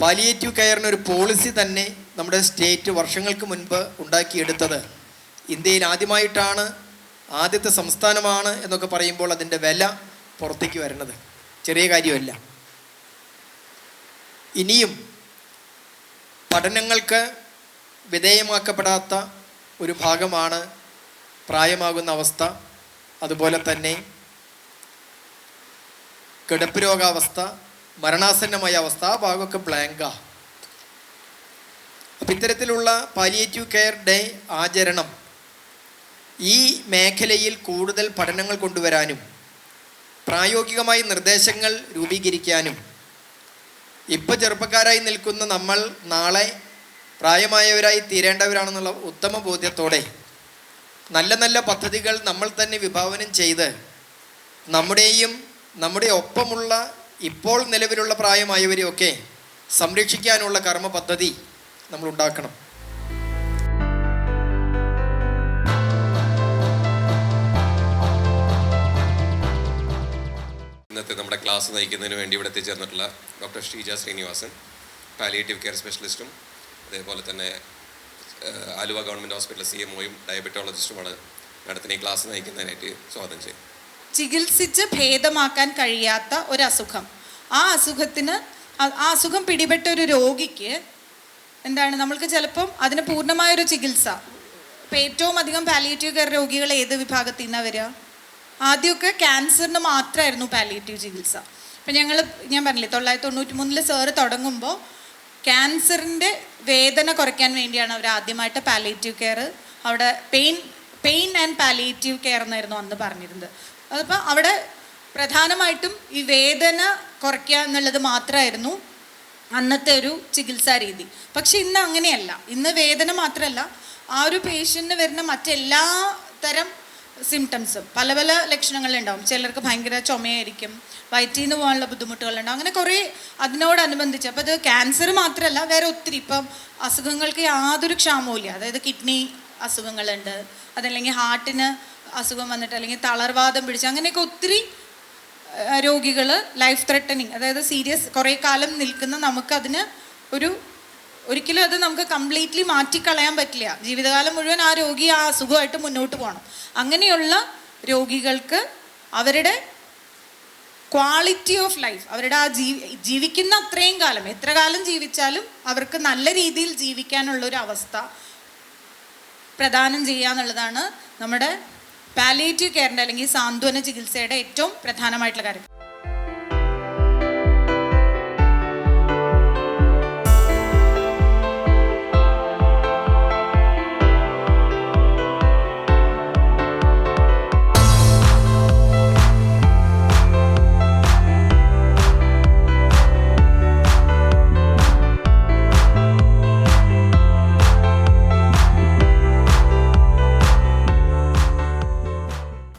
Palliative കെയറിന് ഒരു policy തന്നെ നമ്മുടെ സ്റ്റേറ്റ് വർഷങ്ങൾക്ക് മുൻപ് ഉണ്ടാക്കിയെടുത്തത്. ഇന്ത്യയിൽ ആദ്യമായിട്ടാണ് ആദ്യത്തെ സംസ്ഥാനമാണ് എന്നൊക്കെ പറയുമ്പോൾ അതിന്റെ വില പുറത്തേക്ക് വരുന്നത്. ചെറിയ കാര്യമല്ല. ഇനിയും പഠനങ്ങൾക്ക് വിധേയമാക്കപ്പെടാത്ത ഒരു ഭാഗമാണ് പ്രായമാകുന്ന അവസ്ഥ. അതുപോലെ തന്നെ കിടപ്പ് രോഗാവസ്ഥ മരണാസന്നമായ അവസ്ഥ ആ ഭാഗമൊക്കെ ബ്ലാങ്ക അപ്പം ഇത്തരത്തിലുള്ള പാലിയേറ്റീവ് കെയർ ഡേ ആചരണം ഈ മേഖലയിൽ കൂടുതൽ പഠനങ്ങൾ കൊണ്ടുവരാനും പ്രായോഗികമായി നിർദ്ദേശങ്ങൾ രൂപീകരിക്കാനും ഇപ്പം ചെറുപ്പക്കാരായി നിൽക്കുന്ന നമ്മൾ നാളെ പ്രായമായവരായി തീരേണ്ടവരാണെന്നുള്ള ഉത്തമ ബോധ്യത്തോടെ നല്ല നല്ല പദ്ധതികൾ നമ്മൾ തന്നെ വിഭാവനം ചെയ്ത് നമ്മുടെയും നമ്മുടെ ഒപ്പമുള്ള ഇപ്പോൾ നിലവിലുള്ള പ്രായമായവരെയൊക്കെ സംരക്ഷിക്കാനുള്ള കർമ്മ പദ്ധതി നമ്മൾ ഉണ്ടാക്കണം ഇന്നത്തെ നമ്മുടെ ക്ലാസ് നയിക്കുന്നതിന് വേണ്ടി ഇവിടെ എത്തിച്ചേർന്നിട്ടുള്ള doctor Sheeja Srinivasan palliative care സ്പെഷ്യലിസ്റ്റും അതേപോലെ തന്നെ Aluva government hospital C M ഒയും ഡയബറ്റോളജിസ്റ്റുമാണ് മാഡത്തിന് ഈ ക്ലാസ് നയിക്കുന്നതിനായിട്ട് സ്വാഗതം ചെയ്യും ചികിത്സിച്ച് ഭേദമാക്കാൻ കഴിയാത്ത ഒരു അസുഖം ആ അസുഖത്തിന് ആ- അസുഖം പിടിപെട്ട ഒരു രോഗിക്ക് എന്താണ് നമ്മൾക്ക് ചിലപ്പം അതിന് പൂർണമായൊരു ചികിത്സ. ഇപ്പം ഏറ്റവും അധികം പാലിയേറ്റീവ് കെയർ രോഗികൾ ഏത് വിഭാഗത്തിൽ നിന്നാണ് വരിക? ആദ്യമൊക്കെ ക്യാൻസറിന് മാത്രമായിരുന്നു പാലിയേറ്റീവ് ചികിത്സ. ഇപ്പം ഞങ്ങൾ ഞാൻ പറഞ്ഞില്ലേ തൊള്ളായിരത്തി തൊണ്ണൂറ്റി മൂന്നിൽ സാറ് തുടങ്ങുമ്പോൾ ക്യാൻസറിന്റെ വേദന കുറയ്ക്കാൻ വേണ്ടിയാണ് അവർ ആദ്യമായിട്ട് പാലിയേറ്റീവ് കെയർ അവിടെ pain pain and palliative care എന്നായിരുന്നു അന്ന് പറഞ്ഞിരുന്നത്. അതിപ്പോൾ അവിടെ പ്രധാനമായിട്ടും ഈ വേദന കുറയ്ക്കുക എന്നുള്ളത് മാത്രമായിരുന്നു അന്നത്തെ ഒരു ചികിത്സാ രീതി. പക്ഷെ ഇന്ന് അങ്ങനെയല്ല. ഇന്ന് വേദന മാത്രമല്ല ആ ഒരു പേഷ്യന്റിന് വരുന്ന മറ്റെല്ലാ തരം സിംറ്റംസും പല പല ലക്ഷണങ്ങളുണ്ടാവും. ചിലർക്ക് ഭയങ്കര ചുമയായിരിക്കും. വയറ്റിൽ നിന്ന് പോകാനുള്ള ബുദ്ധിമുട്ടുകളുണ്ടാവും. അങ്ങനെ കുറേ അതിനോടനുബന്ധിച്ച്. അപ്പോൾ അത് ക്യാൻസർ മാത്രമല്ല വേറെ ഒത്തിരി. ഇപ്പം അസുഖങ്ങൾക്ക് യാതൊരു ക്ഷാമവും അതായത് കിഡ്നി അസുഖങ്ങളുണ്ട്. അതല്ലെങ്കിൽ ഹാർട്ടിന് അസുഖം വന്നിട്ട് അല്ലെങ്കിൽ തളർവാദം പിടിച്ച് അങ്ങനെയൊക്കെ ഒത്തിരി രോഗികൾ ലൈഫ് ത്രെട്ടനിങ് അതായത് സീരിയസ് കുറേ കാലം നിൽക്കുന്ന നമുക്കതിന് ഒരു ഒരിക്കലും അത് നമുക്ക് കംപ്ലീറ്റ്ലി മാറ്റിക്കളയാൻ പറ്റില്ല. ജീവിതകാലം മുഴുവൻ ആ രോഗി ആ അസുഖമായിട്ട് മുന്നോട്ട് പോകണം. അങ്ങനെയുള്ള രോഗികൾക്ക് അവരുടെ ക്വാളിറ്റി ഓഫ് ലൈഫ് അവരുടെ ആ ജീവി ജീവിക്കുന്ന അത്രയും കാലം എത്ര കാലം ജീവിച്ചാലും അവർക്ക് നല്ല രീതിയിൽ ജീവിക്കാനുള്ള ഒരു അവസ്ഥ പ്രദാനം ചെയ്യുക എന്നുള്ളതാണ് നമ്മുടെ പാലിയേറ്റീവ് കെയറിന്റെ അല്ലെങ്കിൽ സാന്ത്വന ചികിത്സയുടെ ഏറ്റവും പ്രധാനമായിട്ടുള്ള കാര്യം.